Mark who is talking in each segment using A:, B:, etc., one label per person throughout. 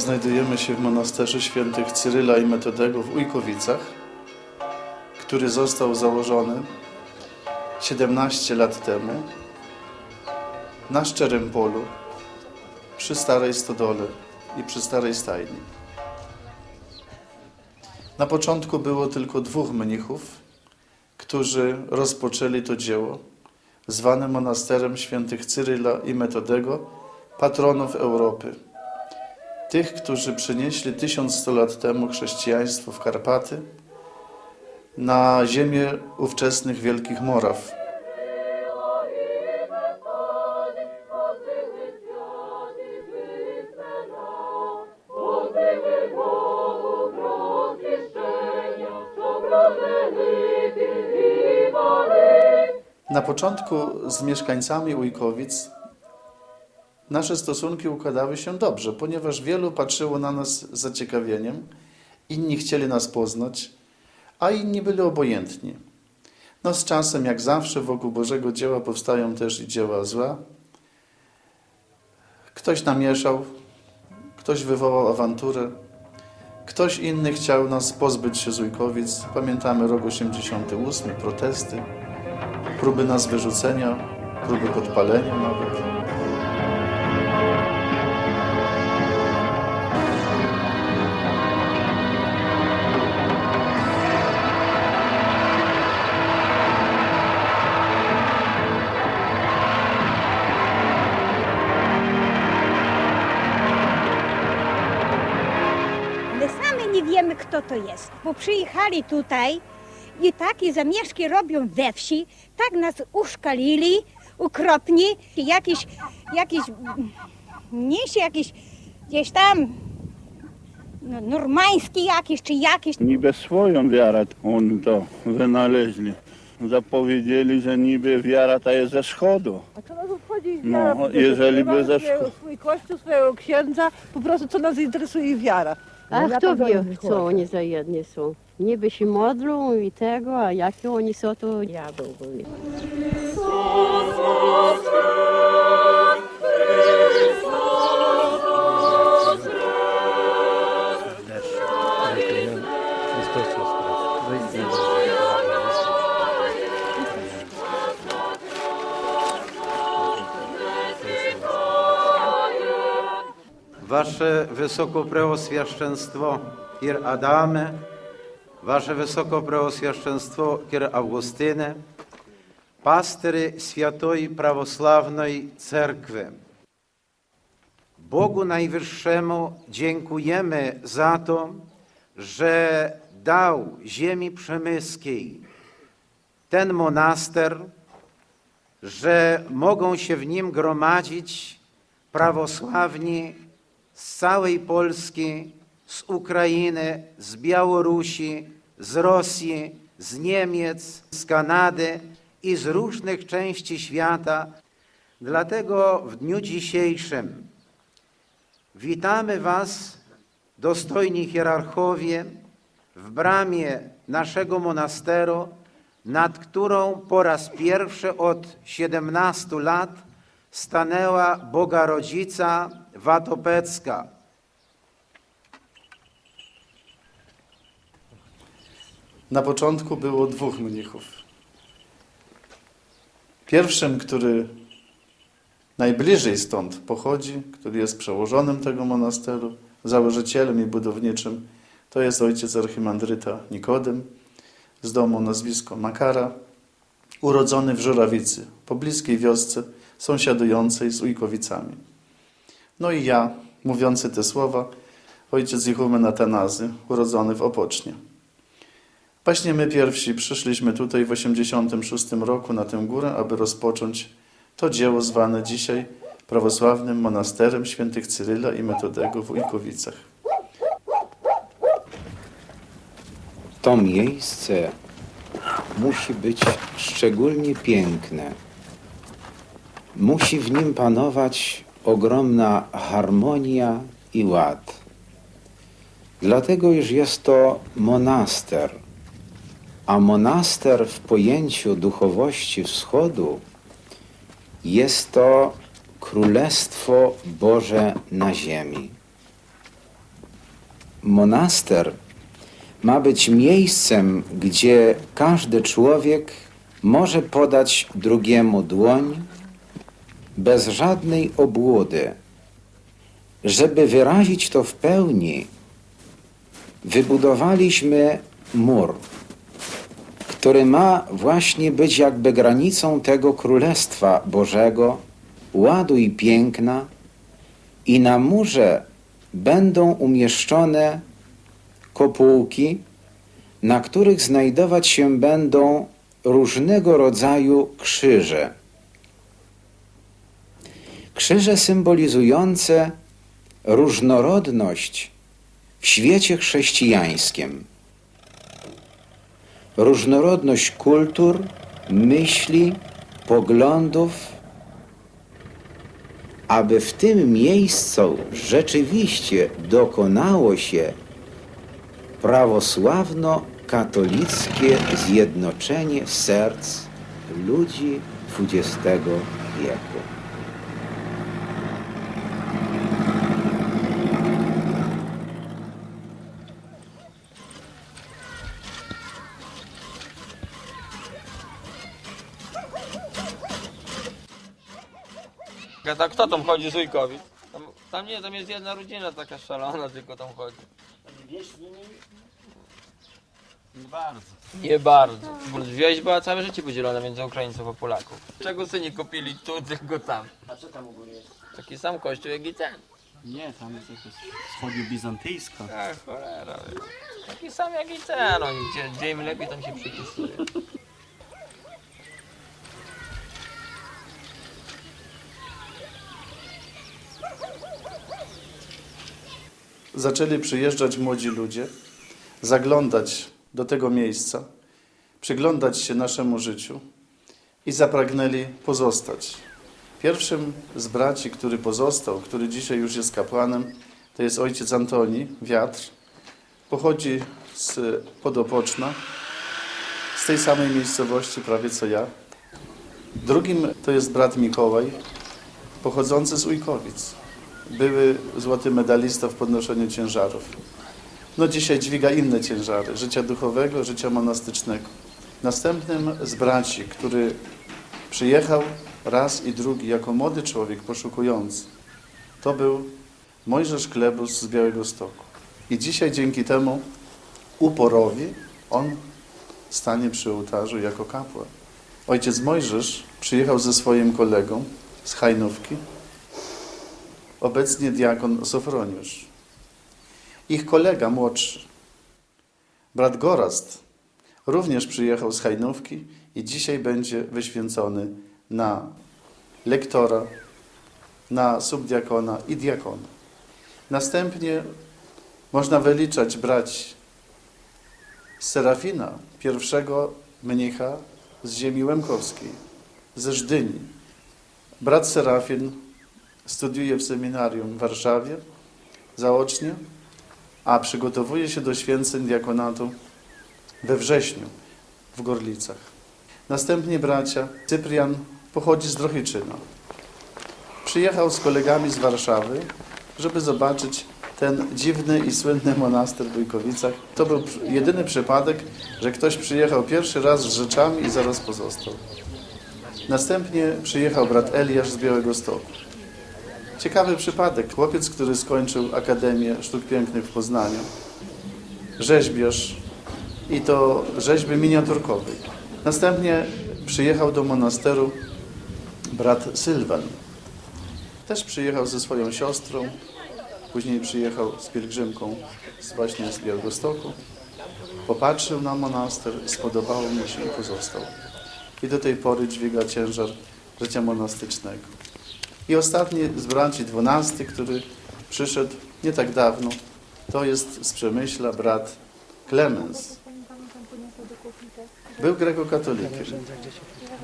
A: Znajdujemy się w monasterze świętych Cyryla i Metodego w Ujkowicach, który został założony 17 lat temu na szczerym polu, przy starej stodole i przy starej stajni. Na początku było tylko dwóch mnichów, którzy rozpoczęli to dzieło, zwane monasterem świętych Cyryla i Metodego, patronów Europy. Tych, którzy przynieśli 1100 lat temu chrześcijaństwo w Karpaty, na ziemię ówczesnych Wielkich Moraw. Na początku z mieszkańcami Ujkowic nasze stosunki układały się dobrze, ponieważ wielu patrzyło na nas z zaciekawieniem, inni chcieli nas poznać, a inni byli obojętni. No z czasem, jak zawsze, wokół Bożego dzieła powstają też i dzieła zła. Ktoś namieszał, ktoś wywołał awanturę, ktoś inny chciał nas pozbyć się z Ujkowic. Pamiętamy rok 88, protesty, próby nas wyrzucenia, próby podpalenia nawet.
B: Nie to jest, bo przyjechali tutaj i takie zamieszki robią we wsi, tak nas uszkalili, ukropni, jakieś, jakieś, mniejsze jakieś, gdzieś tam, no, normański jakiś, czy jakiś,
C: Niby swoją wiarę on to wynaleźli. Zapowiedzieli, że niby wiara ta jest ze wschodu.
D: A co nas obchodzi
C: No,
D: wiara? Prostu
C: jeżeli by ze
D: swój kościół, swojego księdza, po prostu co nas interesuje wiara.
E: A
D: ja kto
E: wie, co oni za jedni są? Niby się modlą i tego, a jakie oni są, to ja byłbym.
F: Wasze Wysokopreoswieszczeństwo Kir Adame, Wasze Wysokopreoswieszczeństwo Kir Augustyny, pastery Świętej Prawosławnej Cerkwy. Bogu Najwyższemu dziękujemy za to, że dał ziemi przemyskiej ten monaster, że mogą się w nim gromadzić prawosławni z całej Polski, z Ukrainy, z Białorusi, z Rosji, z Niemiec, z Kanady i z różnych części świata. Dlatego w dniu dzisiejszym witamy Was, dostojni hierarchowie, w bramie naszego monasteru, nad którą po raz pierwszy od 17 lat stanęła Boga Rodzica Watopecka.
A: Na początku było dwóch mnichów. Pierwszym, który najbliżej stąd pochodzi, który jest przełożonym tego monasteru, założycielem i budowniczym, to jest ojciec archimandryta Nikodem, z domu nazwisko Makara, urodzony w Żurawicy, pobliskiej wiosce sąsiadującej z Ujkowicami. No i ja, mówiący te słowa, ojciec Jehumen Atanazy, urodzony w Opocznie. Właśnie my pierwsi przyszliśmy tutaj w 86 roku na tę górę, aby rozpocząć to dzieło zwane dzisiaj prawosławnym monasterem świętych Cyryla i Metodego w Ujkowicach.
G: To miejsce musi być szczególnie piękne. Musi w nim panować ogromna harmonia i ład. Dlatego, iż jest to monaster, a monaster w pojęciu duchowości wschodu jest to Królestwo Boże na ziemi. monaster ma być miejscem, gdzie każdy człowiek może podać drugiemu dłoń bez żadnej obłudy. Żeby wyrazić to w pełni, wybudowaliśmy mur, który ma właśnie być jakby granicą tego Królestwa Bożego, ładu i piękna, i na murze będą umieszczone kopułki, na których znajdować się będą różnego rodzaju krzyże. Krzyże symbolizujące różnorodność w świecie chrześcijańskim. Różnorodność kultur, myśli, poglądów, aby w tym miejscu rzeczywiście dokonało się prawosławno-katolickie zjednoczenie serc ludzi XX wieku.
H: A tak kto tam chodzi z Ujkowic? Tam, tam nie, tam jest jedna rodzina taka szalona, tylko tam chodzi.
C: Nie bardzo.
H: Nie bardzo. Wieś była całe życie podzielona między Ukraińców a Polaków. Czego sobie nie kupili tu, tylko tam? A co tam u góry jest? Taki sam kościół jak i ten.
I: Nie, tam jest jakaś wschodnio-bizantyjska.
H: Ach, cholera. Taki sam jak i ten, oni gdzie, gdzie im lepiej tam się przypisuje.
A: Zaczęli przyjeżdżać młodzi ludzie, zaglądać do tego miejsca, przyglądać się naszemu życiu i zapragnęli pozostać. Pierwszym z braci, który pozostał, który dzisiaj już jest kapłanem, to jest ojciec Antoni Wiatr. Pochodzi z Podopoczna, z tej samej miejscowości prawie co ja. Drugim to jest brat Mikołaj, pochodzący z Ujkowic. Były złoty medalista w podnoszeniu ciężarów. No dzisiaj dźwiga inne ciężary, życia duchowego, życia monastycznego. Następnym z braci, który przyjechał raz i drugi jako młody człowiek poszukujący, to był Mojżesz Klebus z Białego Stoku. I dzisiaj dzięki temu uporowi on stanie przy ołtarzu jako kapłan. Ojciec Mojżesz przyjechał ze swoim kolegą z Hajnówki, obecnie diakon Sofroniusz. Ich kolega młodszy, brat Gorast, również przyjechał z Hajnówki i dzisiaj będzie wyświęcony na lektora, na subdiakona i diakona. Następnie można wyliczać brać Serafina, pierwszego mnicha z ziemi łemkowskiej, ze Żdyni. Brat Serafin studiuje w seminarium w Warszawie zaocznie, a przygotowuje się do święceń diakonatu we wrześniu w Gorlicach. Następnie bracia Cyprian pochodzi z Drohiczyna. Przyjechał z kolegami z Warszawy, żeby zobaczyć ten dziwny i słynny monaster w Wójkowicach. To był jedyny przypadek, że ktoś przyjechał pierwszy raz z rzeczami i zaraz pozostał. Następnie przyjechał brat Eliasz z Białego Stoku. Ciekawy przypadek. Chłopiec, który skończył Akademię Sztuk Pięknych w Poznaniu, rzeźbiarz i to rzeźby miniaturkowej. Następnie przyjechał do monasteru brat Sylwan. Też przyjechał ze swoją siostrą, później przyjechał z pielgrzymką właśnie z Białegostoku. Popatrzył na monaster, spodobało mu się i pozostał. I do tej pory dźwiga ciężar życia monastycznego. I ostatni z braci, dwunasty, który przyszedł nie tak dawno, to jest z Przemyśla brat Klemens. Był grekokatolikiem,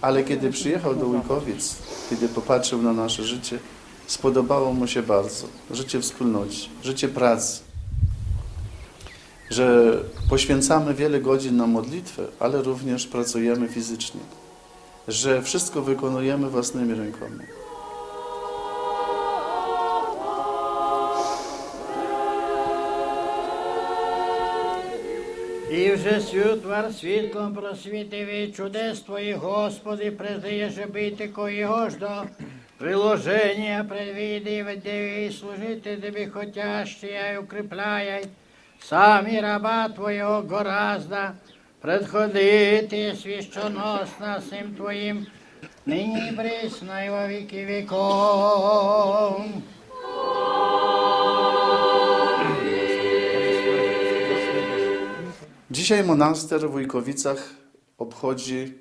A: ale kiedy przyjechał do Łykowic, kiedy popatrzył na nasze życie, spodobało mu się bardzo życie wspólnocie, życie pracy, że poświęcamy wiele godzin na modlitwę, ale również pracujemy fizycznie, że wszystko wykonujemy własnymi rękoma.
J: І вже світлар світлом просвітив і чудес Твоїх, Господи, признаєш бити кого ж до приложення предвидив, де і служити Тобі хотящі, і укріпляй. Самі раба Твого горазда предходити свящоносно сим Твоїм, нині присно і віки віков.
A: Dzisiaj monaster w Wujkowicach obchodzi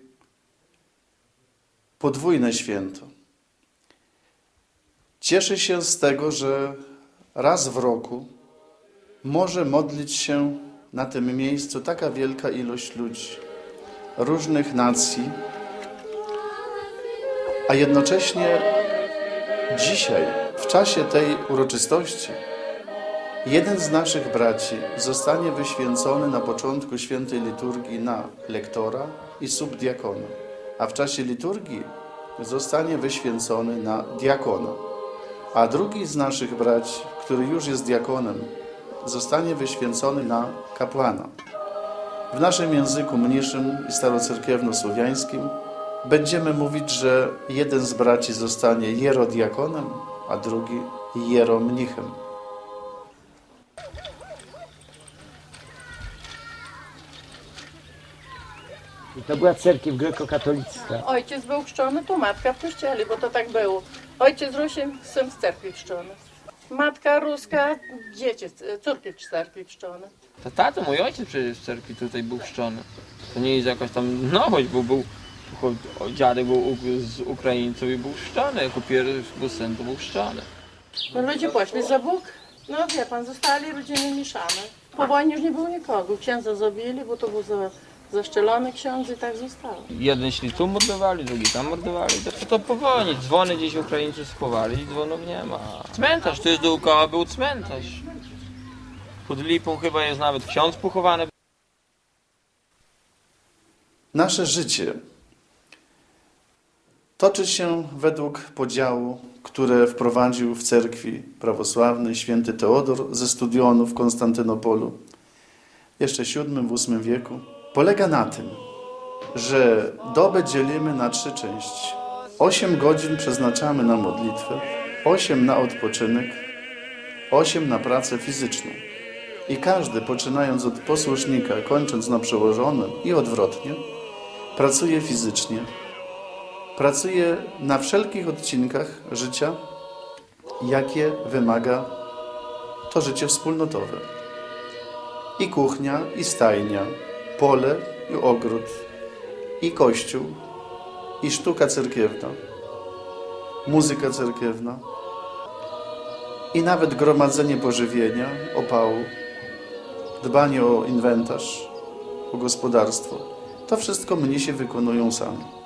A: podwójne święto. Cieszy się z tego, że raz w roku może modlić się na tym miejscu taka wielka ilość ludzi, różnych nacji, a jednocześnie dzisiaj, w czasie tej uroczystości, Jeden z naszych braci zostanie wyświęcony na początku świętej liturgii na lektora i subdiakona, a w czasie liturgii zostanie wyświęcony na diakona. A drugi z naszych braci, który już jest diakonem, zostanie wyświęcony na kapłana. W naszym języku mniejszym i starocerkiewno-słowiańskim będziemy mówić, że jeden z braci zostanie jerodiakonem, a drugi jeromnichem.
J: I to była cerkiew grekokatolicka.
D: Ojciec był chrzczony, to matka w kościele, bo to tak było. Ojciec Rusiem, syn z cerkwi chrzczony. Matka ruska, dzieci, córki z cerkwi chrzczone.
H: To tato, mój ojciec przecież w cerkwi tutaj był chrzczony. To nie jest jakaś tam nowość, bo był, dziadek był z Ukraińców i był chrzczony, jako pierwszy był syn, to był chrzczony.
D: No ludzie poszli za Bóg, no wie pan, zostali rodziny mieszane. Po wojnie już nie było nikogo, księdza zabili, bo to był za, zaszczelony ksiądz i tak zostało.
H: Jeden szli tu mordowali, drugi tam mordowali. To, to po wojnie, dzwony gdzieś Ukraińcy schowali i dzwonów nie ma. Cmentarz, to jest dookoła był cmentarz. Pod lipą chyba jest nawet ksiądz pochowany.
A: Nasze życie toczy się według podziału, które wprowadził w cerkwi prawosławnej święty Teodor ze Studionów w Konstantynopolu jeszcze w VII-VIII wieku. Polega na tym, że dobę dzielimy na trzy części. Osiem godzin przeznaczamy na modlitwę, osiem na odpoczynek, osiem na pracę fizyczną. I każdy, poczynając od posłusznika, kończąc na przełożonym i odwrotnie, pracuje fizycznie, pracuje na wszelkich odcinkach życia, jakie wymaga to życie wspólnotowe. I kuchnia, i stajnia, pole, i ogród, i kościół, i sztuka cerkiewna, muzyka cerkiewna, i nawet gromadzenie pożywienia, opału, dbanie o inwentarz, o gospodarstwo. To wszystko mnisi wykonują sami.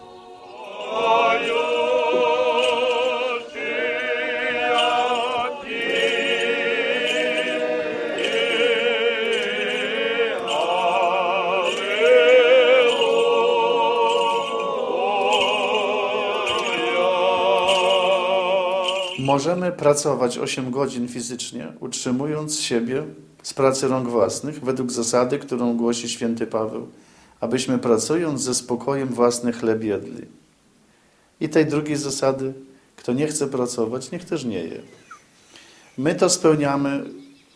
A: Możemy pracować 8 godzin fizycznie, utrzymując siebie z pracy rąk własnych, według zasady, którą głosi święty Paweł, abyśmy pracując ze spokojem własny chleb jedli. I tej drugiej zasady, kto nie chce pracować, niech też nie je. My to spełniamy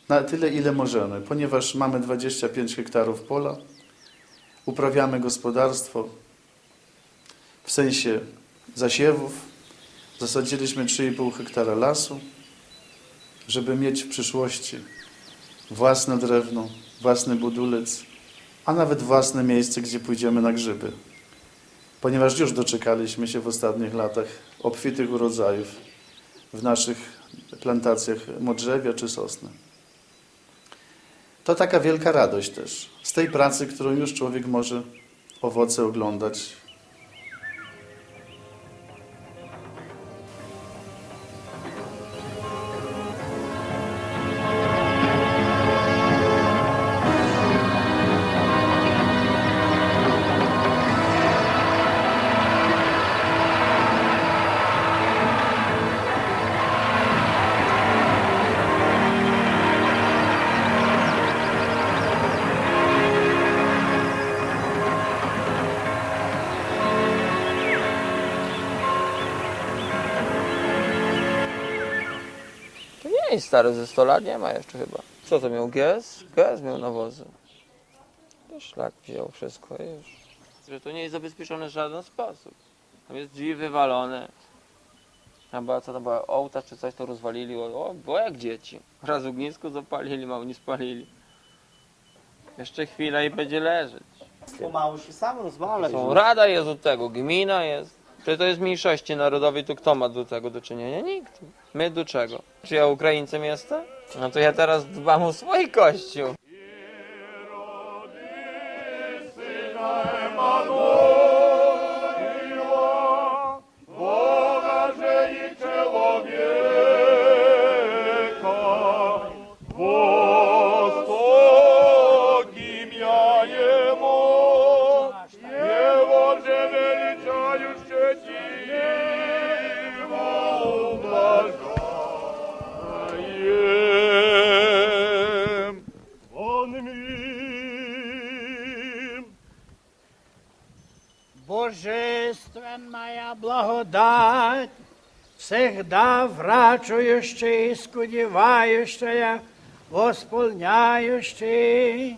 A: na tyle, ile możemy, ponieważ mamy 25 hektarów pola, uprawiamy gospodarstwo w sensie zasiewów, Zasadziliśmy 3,5 hektara lasu, żeby mieć w przyszłości własne drewno, własny budulec, a nawet własne miejsce, gdzie pójdziemy na grzyby. Ponieważ już doczekaliśmy się w ostatnich latach obfitych urodzajów w naszych plantacjach modrzewia czy sosny. To taka wielka radość też z tej pracy, którą już człowiek może owoce oglądać
H: stary ze 100 lat nie ma jeszcze chyba. Co to miał GS? GS miał nawozy. To szlak wziął wszystko i już. Że to nie jest zabezpieczone w żaden sposób. Tam jest drzwi wywalone. Tam była, co tam była, ołtarz czy coś to rozwalili, o, o, było jak dzieci. Raz ognisko zapalili, mało nie spalili. Jeszcze chwila i będzie leżeć.
I: Pomału się sam rozwala.
H: Są, rada jest od tego, gmina jest. Czy to jest mniejszości narodowej, to kto ma do tego do czynienia? Nikt. My do czego? Czy ja Ukraińcem jestem? No to ja teraz dbam o swój kościół.
J: Всегда врачующая и скудевающая, восполняющая,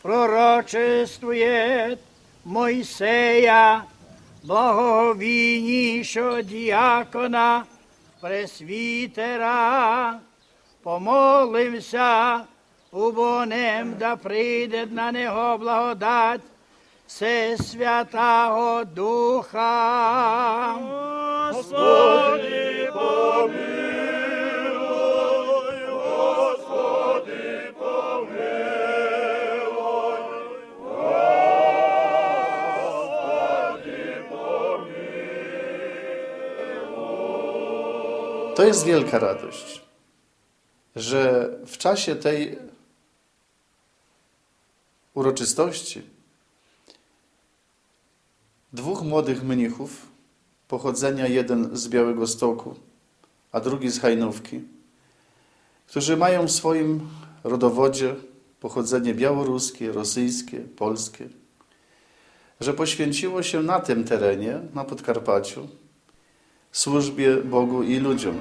J: пророчествует Мойсея, благовійнішого діакона, пресвітера, помолимся, убонем, да прийде на нього благодать, все святого Духа. Господи,
A: To jest wielka radość, że w czasie tej uroczystości dwóch młodych mnichów, pochodzenia jeden z Białego Stoku, a drugi z Hajnówki, którzy mają w swoim rodowodzie pochodzenie białoruskie, rosyjskie, polskie, że poświęciło się na tym terenie, na Podkarpaciu, służbie Bogu i ludziom.